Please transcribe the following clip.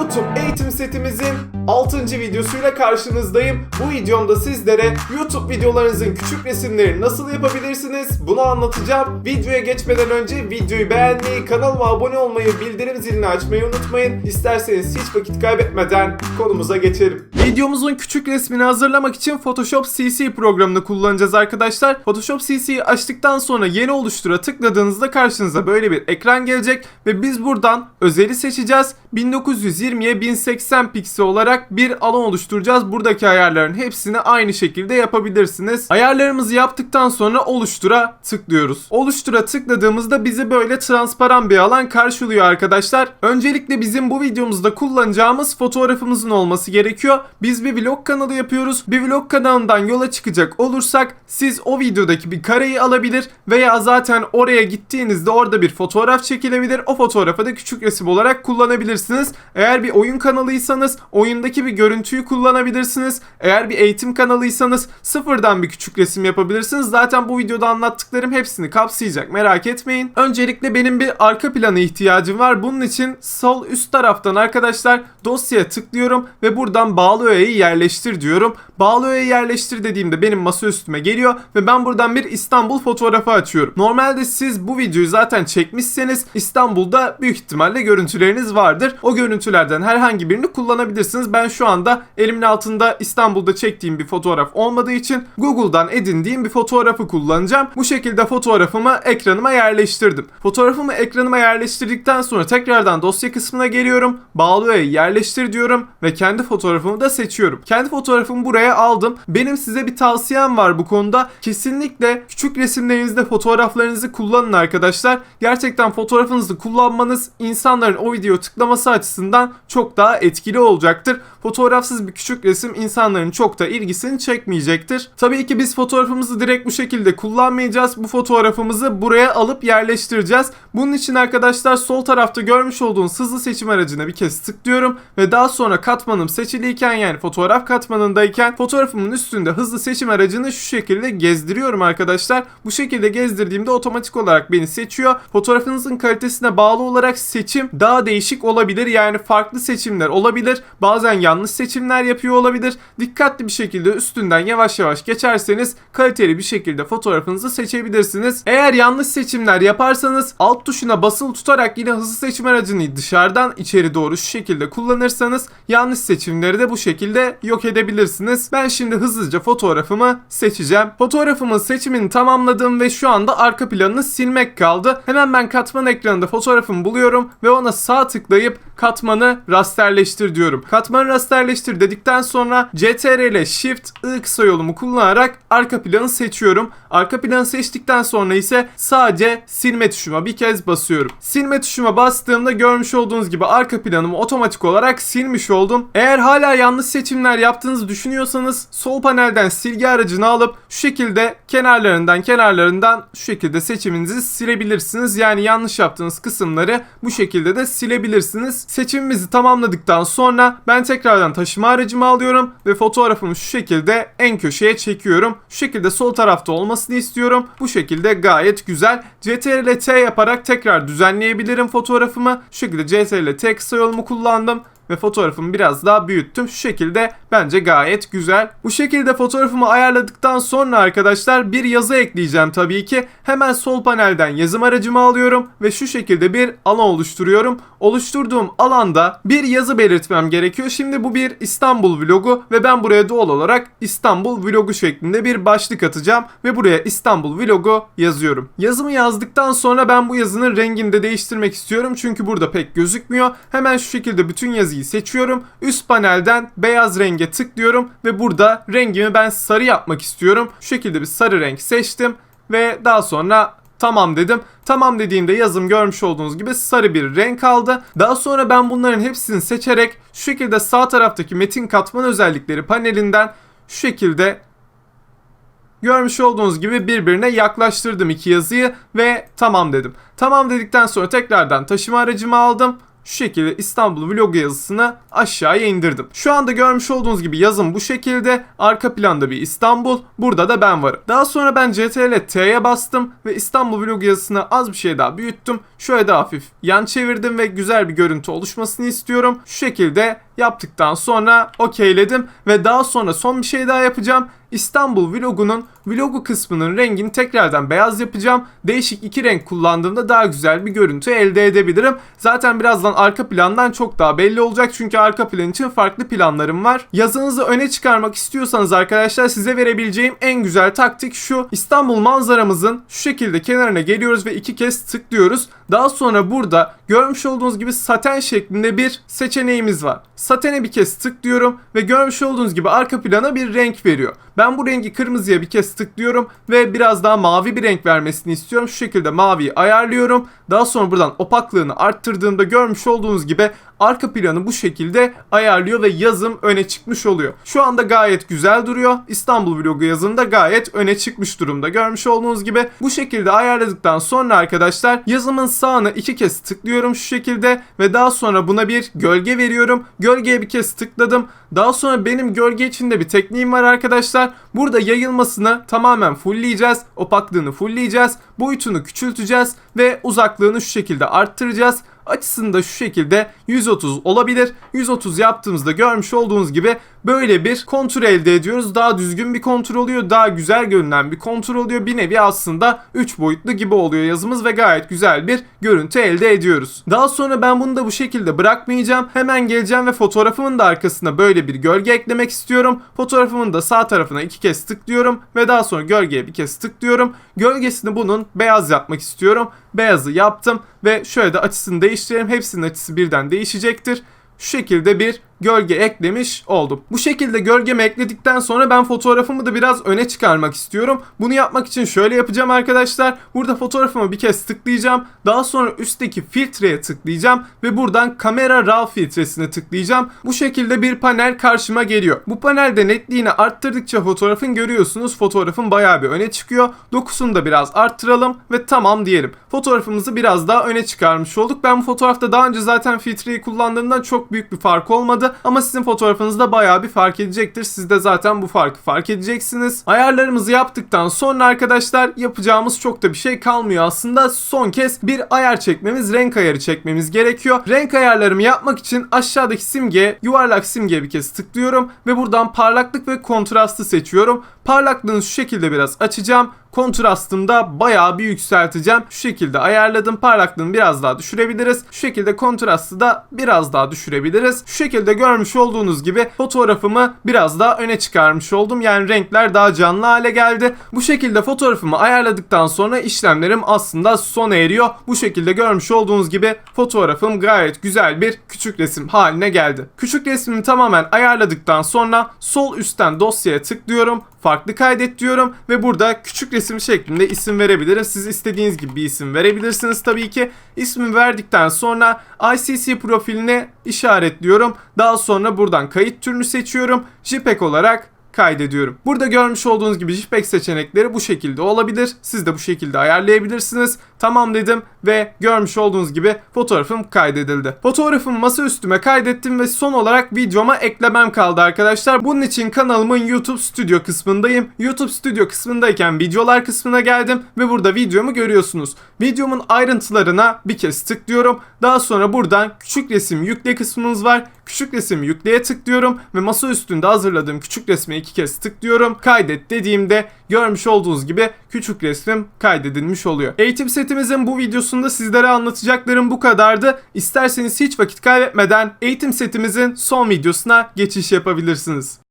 YouTube eğitim setimizin 6. videosuyla karşınızdayım. Bu videomda sizlere YouTube videolarınızın küçük resimlerini nasıl yapabilirsiniz bunu anlatacağım. Videoya geçmeden önce videoyu beğenmeyi, kanalıma abone olmayı, bildirim zilini açmayı unutmayın. İsterseniz hiç vakit kaybetmeden konumuza geçelim. Videomuzun küçük resmini hazırlamak için Photoshop CC programını kullanacağız arkadaşlar. Photoshop CC'yi açtıktan sonra yeni oluştura tıkladığınızda karşınıza böyle bir ekran gelecek ve biz buradan özeli seçeceğiz. 1920'ye 1080 piksel olarak bir alan oluşturacağız. Buradaki ayarların hepsini aynı şekilde yapabilirsiniz. Ayarlarımızı yaptıktan sonra oluştura tıklıyoruz. Oluştura tıkladığımızda bizi böyle transparan bir alan karşılıyor arkadaşlar. Öncelikle bizim bu videomuzda kullanacağımız fotoğrafımızın olması gerekiyor. Biz bir vlog kanalı yapıyoruz. Bir vlog kanalından yola çıkacak olursak siz o videodaki bir kareyi alabilir veya zaten oraya gittiğinizde orada bir fotoğraf çekilebilir. O fotoğrafı da küçük resim olarak kullanabilirsiniz. Eğer bir oyun kanalıysanız oyundaki bir görüntüyü kullanabilirsiniz. Eğer bir eğitim kanalıysanız sıfırdan bir küçük resim yapabilirsiniz. Zaten bu videoda anlattıklarım hepsini kapsayacak merak etmeyin. Öncelikle benim bir arka planı ihtiyacım var. Bunun için sol üst taraftan arkadaşlar dosyaya tıklıyorum ve buradan bağlı öğeyi yerleştir diyorum. Bağlı öğeyi yerleştir dediğimde benim masa üstüme geliyor ve ben buradan bir İstanbul fotoğrafı açıyorum. Normalde siz bu videoyu zaten çekmişseniz İstanbul'da büyük ihtimalle görüntüleriniz vardır. O görüntülerden herhangi birini kullanabilirsiniz. Ben şu anda elimin altında İstanbul'da çektiğim bir fotoğraf olmadığı için Google'dan edindiğim bir fotoğrafı kullanacağım. Bu şekilde fotoğrafımı ekranıma yerleştirdim. Fotoğrafımı ekranıma yerleştirdikten sonra tekrardan dosya kısmına geliyorum. Bağlı öğeyi yerleştir diyorum ve kendi fotoğrafımı da seçiyorum. Kendi fotoğrafımı buraya aldım. Benim size bir tavsiyem var bu konuda. Kesinlikle küçük resimlerinizde fotoğraflarınızı kullanın arkadaşlar. Gerçekten fotoğrafınızı kullanmanız insanların o videoyu tıklaması açısından çok daha etkili olacaktır. Fotoğrafsız bir küçük resim insanların çok da ilgisini çekmeyecektir. Tabii ki biz fotoğrafımızı direkt bu şekilde kullanmayacağız. Bu fotoğrafımızı buraya alıp yerleştireceğiz. Bunun için arkadaşlar sol tarafta görmüş olduğunuz hızlı seçim aracına bir kez tıklıyorum ve daha sonra katmanım seçiliyken yani fotoğraf katmanındayken fotoğrafımın üstünde hızlı seçim aracını şu şekilde gezdiriyorum arkadaşlar. Bu şekilde gezdirdiğimde otomatik olarak beni seçiyor. Fotoğrafınızın kalitesine bağlı olarak seçim daha değişik olabilir. Yani farklı seçimler olabilir. Bazen yanlış seçimler yapıyor olabilir. Dikkatli bir şekilde üstünden yavaş yavaş geçerseniz kaliteli bir şekilde fotoğrafınızı seçebilirsiniz. Eğer yanlış seçimler yaparsanız alt tuşuna basılı tutarak yine hızlı seçim aracını dışarıdan içeri doğru şu şekilde kullanırsanız yanlış seçimleri de bu şekilde yok edebilirsiniz. Ben şimdi hızlıca fotoğrafımı seçeceğim. Fotoğrafımın seçimini tamamladım ve şu anda arka planını silmek kaldı. Hemen ben katman ekranında fotoğrafımı buluyorum ve ona sağ tıklayıp katmanı rasterleştir diyorum. Katmanı rasterleştir dedikten sonra CTRL Shift I kısa yolumu kullanarak arka planı seçiyorum. Arka planı seçtikten sonra ise sadece silme tuşuma bir kez basıyorum. Silme tuşuma bastığımda görmüş olduğunuz gibi arka planımı otomatik olarak silmiş oldum. Eğer hala yanlış seçimler yaptığınızı düşünüyorsanız sol panelden silgi aracını alıp şu şekilde kenarlarından kenarlarından şu şekilde seçiminizi silebilirsiniz. Yani yanlış yaptığınız kısımları bu şekilde de silebilirsiniz. Seçimimizi tamamladıktan sonra ben tekrardan taşıma aracımı alıyorum ve fotoğrafımı şu şekilde en köşeye çekiyorum. Şu şekilde sol tarafta olmasını istiyorum. Bu şekilde gayet güzel. CTRL T yaparak tekrar düzenleyebilirim fotoğrafımı. Şu şekilde CTRL T kısa yolumu kullandım ve fotoğrafımı biraz daha büyüttüm. Şu şekilde bence gayet güzel. Bu şekilde fotoğrafımı ayarladıktan sonra arkadaşlar bir yazı ekleyeceğim tabii ki. Hemen sol panelden yazım aracımı alıyorum ve şu şekilde bir alan oluşturuyorum. Oluşturduğum alanda bir yazı belirtmem gerekiyor. Şimdi bu bir İstanbul vlogu ve ben buraya doğal olarak İstanbul vlogu şeklinde bir başlık atacağım ve buraya İstanbul vlogu yazıyorum. Yazımı yazdıktan sonra ben bu yazının rengini de değiştirmek istiyorum çünkü burada pek gözükmüyor. Hemen şu şekilde bütün yazıyı seçiyorum. Üst panelden beyaz renge tıklıyorum ve burada rengimi ben sarı yapmak istiyorum. Şu şekilde bir sarı renk seçtim ve daha sonra Tamam dedim. Tamam dediğimde yazım görmüş olduğunuz gibi sarı bir renk aldı. Daha sonra ben bunların hepsini seçerek şu şekilde sağ taraftaki metin katman özellikleri panelinden şu şekilde Görmüş olduğunuz gibi birbirine yaklaştırdım iki yazıyı ve tamam dedim. Tamam dedikten sonra tekrardan taşıma aracımı aldım. Şu şekilde İstanbul vlogu yazısını aşağıya indirdim. Şu anda görmüş olduğunuz gibi yazım bu şekilde. Arka planda bir İstanbul. Burada da ben varım. Daha sonra ben CTRL T'ye bastım ve İstanbul vlogu yazısını az bir şey daha büyüttüm. Şöyle de hafif yan çevirdim ve güzel bir görüntü oluşmasını istiyorum. Şu şekilde yaptıktan sonra okeyledim ve daha sonra son bir şey daha yapacağım. İstanbul vlogunun vlogu kısmının rengini tekrardan beyaz yapacağım. Değişik iki renk kullandığımda daha güzel bir görüntü elde edebilirim. Zaten birazdan arka plandan çok daha belli olacak çünkü arka plan için farklı planlarım var. Yazınızı öne çıkarmak istiyorsanız arkadaşlar size verebileceğim en güzel taktik şu. İstanbul manzaramızın şu şekilde kenarına geliyoruz ve iki kez tıklıyoruz. Daha sonra burada görmüş olduğunuz gibi saten şeklinde bir seçeneğimiz var. Satene bir kez tıklıyorum ve görmüş olduğunuz gibi arka plana bir renk veriyor. Ben bu rengi kırmızıya bir kez tıklıyorum ve biraz daha mavi bir renk vermesini istiyorum. Şu şekilde maviyi ayarlıyorum. Daha sonra buradan opaklığını arttırdığımda görmüş olduğunuz gibi arka planı bu şekilde ayarlıyor ve yazım öne çıkmış oluyor. Şu anda gayet güzel duruyor. İstanbul vlogu yazımda gayet öne çıkmış durumda. Görmüş olduğunuz gibi bu şekilde ayarladıktan sonra arkadaşlar yazımın sağına iki kez tıklıyorum şu şekilde ve daha sonra buna bir gölge veriyorum. Gölgeye bir kez tıkladım. Daha sonra benim gölge içinde bir tekniğim var arkadaşlar. Burada yayılmasını tamamen fullleyeceğiz. Opaklığını fullleyeceğiz. Boyutunu küçülteceğiz ve uzaklığını şu şekilde arttıracağız açısını da şu şekilde 130 olabilir. 130 yaptığımızda görmüş olduğunuz gibi böyle bir kontur elde ediyoruz. Daha düzgün bir kontur oluyor. Daha güzel görünen bir kontur oluyor. Bir nevi aslında 3 boyutlu gibi oluyor yazımız ve gayet güzel bir görüntü elde ediyoruz. Daha sonra ben bunu da bu şekilde bırakmayacağım. Hemen geleceğim ve fotoğrafımın da arkasına böyle bir gölge eklemek istiyorum. Fotoğrafımın da sağ tarafına iki kez tıklıyorum ve daha sonra gölgeye bir kez tıklıyorum. Gölgesini bunun beyaz yapmak istiyorum. Beyazı yaptım ve şöyle de açısını değiştirelim. Hepsinin açısı birden değişecektir. Şu şekilde bir gölge eklemiş oldum. Bu şekilde gölgemi ekledikten sonra ben fotoğrafımı da biraz öne çıkarmak istiyorum. Bunu yapmak için şöyle yapacağım arkadaşlar. Burada fotoğrafımı bir kez tıklayacağım. Daha sonra üstteki filtreye tıklayacağım ve buradan kamera raw filtresine tıklayacağım. Bu şekilde bir panel karşıma geliyor. Bu panelde netliğini arttırdıkça fotoğrafın görüyorsunuz fotoğrafın bayağı bir öne çıkıyor. Dokusunu da biraz arttıralım ve tamam diyelim. Fotoğrafımızı biraz daha öne çıkarmış olduk. Ben bu fotoğrafta daha önce zaten filtreyi kullandığımdan çok büyük bir fark olmadı ama sizin fotoğrafınızda bayağı bir fark edecektir. Siz de zaten bu farkı fark edeceksiniz. Ayarlarımızı yaptıktan sonra arkadaşlar yapacağımız çok da bir şey kalmıyor aslında. Son kez bir ayar çekmemiz, renk ayarı çekmemiz gerekiyor. Renk ayarlarımı yapmak için aşağıdaki simge, yuvarlak simgeye bir kez tıklıyorum ve buradan parlaklık ve kontrastı seçiyorum. Parlaklığını şu şekilde biraz açacağım. Kontrastını da bayağı bir yükselteceğim. Şu şekilde ayarladım. Parlaklığını biraz daha düşürebiliriz. Şu şekilde kontrastı da biraz daha düşürebiliriz. Şu şekilde görmüş olduğunuz gibi fotoğrafımı biraz daha öne çıkarmış oldum. Yani renkler daha canlı hale geldi. Bu şekilde fotoğrafımı ayarladıktan sonra işlemlerim aslında sona eriyor. Bu şekilde görmüş olduğunuz gibi fotoğrafım gayet güzel bir küçük resim haline geldi. Küçük resmimi tamamen ayarladıktan sonra sol üstten dosyaya tıklıyorum farklı kaydet diyorum ve burada küçük resim şeklinde isim verebilirim. Siz istediğiniz gibi bir isim verebilirsiniz tabii ki. İsmi verdikten sonra ICC profiline işaretliyorum. Daha sonra buradan kayıt türünü seçiyorum. JPEG olarak kaydediyorum. Burada görmüş olduğunuz gibi JPEG seçenekleri bu şekilde olabilir. Siz de bu şekilde ayarlayabilirsiniz. Tamam dedim ve görmüş olduğunuz gibi fotoğrafım kaydedildi. Fotoğrafımı masa üstüme kaydettim ve son olarak videoma eklemem kaldı arkadaşlar. Bunun için kanalımın YouTube Studio kısmındayım. YouTube Studio kısmındayken videolar kısmına geldim ve burada videomu görüyorsunuz. Videomun ayrıntılarına bir kez tıklıyorum. Daha sonra buradan küçük resim yükle kısmımız var. Küçük resim yükleye tıklıyorum ve masa üstünde hazırladığım küçük resme iki kez tıklıyorum. Kaydet dediğimde görmüş olduğunuz gibi küçük resmim kaydedilmiş oluyor. Eğitim setimizin bu videosunda sizlere anlatacaklarım bu kadardı. İsterseniz hiç vakit kaybetmeden eğitim setimizin son videosuna geçiş yapabilirsiniz.